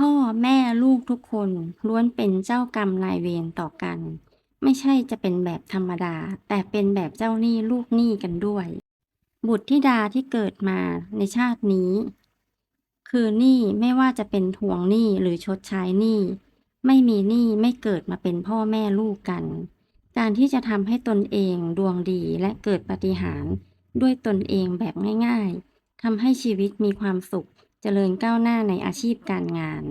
พ่อแม่ลูกทุกคนล้วนเป็นเจ้ากรรมนายเวรต่อกัน ไม่ใช่จะเป็นแบบธรรมดา แต่เป็นแบบเจ้าหนี้ลูกหนี้กันด้วย บุตรธิดาที่เกิดมาในชาตินี้ คือหนี้ไม่ว่าจะเป็นทวงหนี้หรือชดใช้หนี้ไม่มีหนี้ไม่เกิดมาเป็นพ่อแม่ลูกกัน การที่จะทำให้ตนเองดวงดีและเกิดปฏิหารด้วยตนเองแบบง่าย ๆทำให้ชีวิตมีความสุข จริญก้าวหน้าในอาชีพการงาน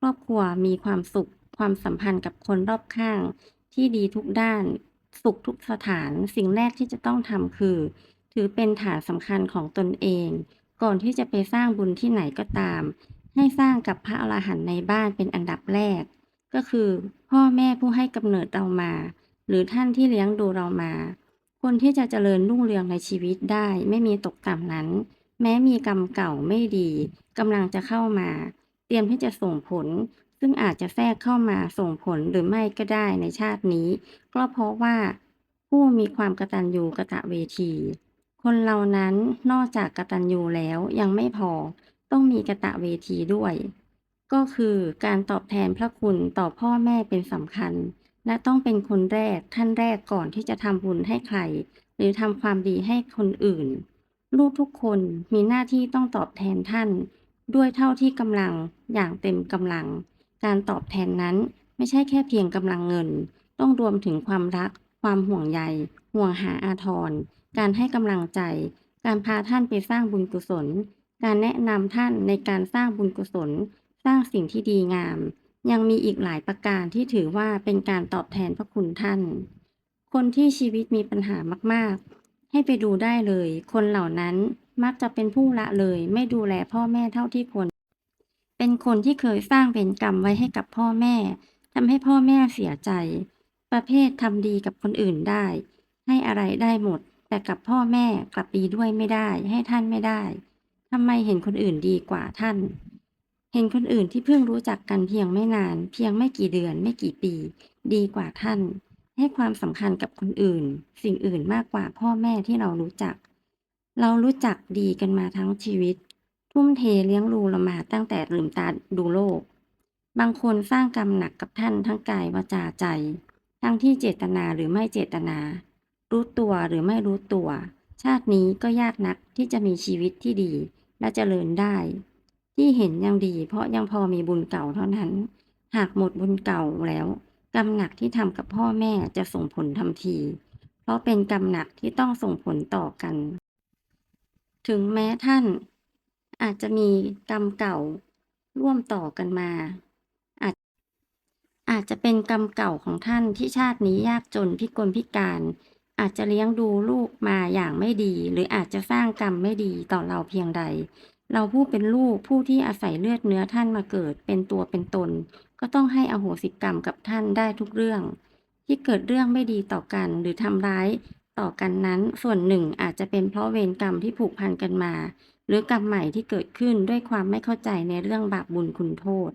ครอบครัวมีความสุข ความสัมพันธ์กับคนรอบข้าง ที่ดีทุกด้าน สุขทุกสถาน สิ่งแรกที่จะต้องทำคือ ถือเป็นฐานสำคัญของตนเอง ก่อนที่จะไปสร้างบุญที่ไหนก็ตาม ให้สร้างกับพระอรหันต์ในบ้านเป็นอันดับแรก ก็คือ พ่อแม่ผู้ให้กำเนิดเรามา หรือท่านที่เลี้ยงดูเรามา คนที่จะเจริญรุ่งเรืองในชีวิตได้ไม่มีตกต่ำนั้น แม้มีกรรมเก่าไม่ดีกำลังจะเข้ามา เตรียมที่จะส่งผล ซึ่งอาจจะแทรกเข้ามาส่งผลหรือไม่ก็ได้ในชาตินี้ ก็เพราะว่า ผู้มีความกตัญญูกะตะเวที คนเรานั้นนอกจากกตัญญูแล้วยังไม่พอ ต้องมีกะตะเวทีด้วย ก็คือการตอบแทนพระคุณต่อพ่อแม่เป็นสำคัญ และต้องเป็นคนแรกท่านแรกก่อนที่จะทำบุญให้ใคร หรือทำความดีให้คนอื่น ลูกทุกคนมีหน้าที่ต้องตอบแทนท่าน ด้วยเท่าที่กำลังอย่างเต็มกำลัง การตอบแทนนั้นไม่ใช่แค่เพียงกำลังเงิน ต้องรวมถึงความรัก ความห่วงใย ห่วงหาอาทร การให้กำลังใจ การพาท่านไปสร้างบุญกุศล การแนะนำท่านในการสร้างบุญกุศล สร้างสิ่งที่ดีงาม ยังมีอีกหลายประการที่ถือว่าเป็นการตอบแทนพระคุณท่าน คนที่ชีวิตมีปัญหามากๆ ให้ไปดูได้เลย คนเหล่านั้นมักจะเป็นผู้ละเลย ไม่ดูแลพ่อแม่เท่าที่ควร เป็นคนที่เคยสร้างเวรกรรมไว้ให้กับพ่อแม่ทำให้พ่อแม่เสียใจ ประเภททำดีกับคนอื่นได้ ให้อะไรได้หมด แต่กับพ่อแม่กลับดีด้วยไม่ได้ ให้ท่านไม่ได้ทำไมเห็นคนอื่นดีกว่าท่าน เห็นคนอื่นที่เพิ่งรู้จักกันเพียงไม่นาน เพียงไม่กี่เดือนไม่กี่ปี ดีกว่าท่าน ให้ความสำคัญกับคนอื่น สิ่งอื่นมากกว่าพ่อแม่ที่เรารู้จัก เรารู้จักดีกันมาทั้งชีวิต ทุ่มเทเลี้ยงดูเรามาตั้งแต่ลืมตาดูโลก บางคนสร้างกรรมหนักกับท่านทั้งกายวาจาใจ ทั้งที่เจตนาหรือไม่เจตนา รู้ตัวหรือไม่รู้ตัว ชาตินี้ก็ยากนักที่จะมีชีวิตที่ดีและเจริญได้ ที่เห็นยังดีเพราะยังพอมีบุญเก่าเท่านั้น หากหมดบุญเก่าแล้ว กรรมหนักที่ทำกับพ่อแม่จะส่งผลทันที เพราะเป็นกรรมหนักที่ต้องส่งผลต่อกัน ถึงแม้ท่าน อาจจะมีกรรมเก่าร่วมต่อกันมา อาจอาจจะเป็นกรรมเก่าของท่านที่ชาตินี้ยากจนพิกลพิการ อาจจะเลี้ยงดูลูกมาอย่างไม่ดี หรืออาจจะสร้างกรรมไม่ดีต่อเราเพียงใด เราผู้เป็นลูกผู้ที่อาศัยเลือดเนื้อท่านมาเกิดเป็นตัวเป็นตน ก็ต้องให้อโหสิกรรมกับท่านได้ทุกเรื่อง ที่เกิดเรื่องไม่ดีต่อกันหรือทำร้ายต่อกันนั้นส่วนหนึ่งอาจจะเป็นเพราะเวรกรรมที่ผูกพันกันมา หรือกรรมใหม่ที่เกิดขึ้นด้วยความไม่เข้าใจในเรื่องบาปบุญคุณโทษ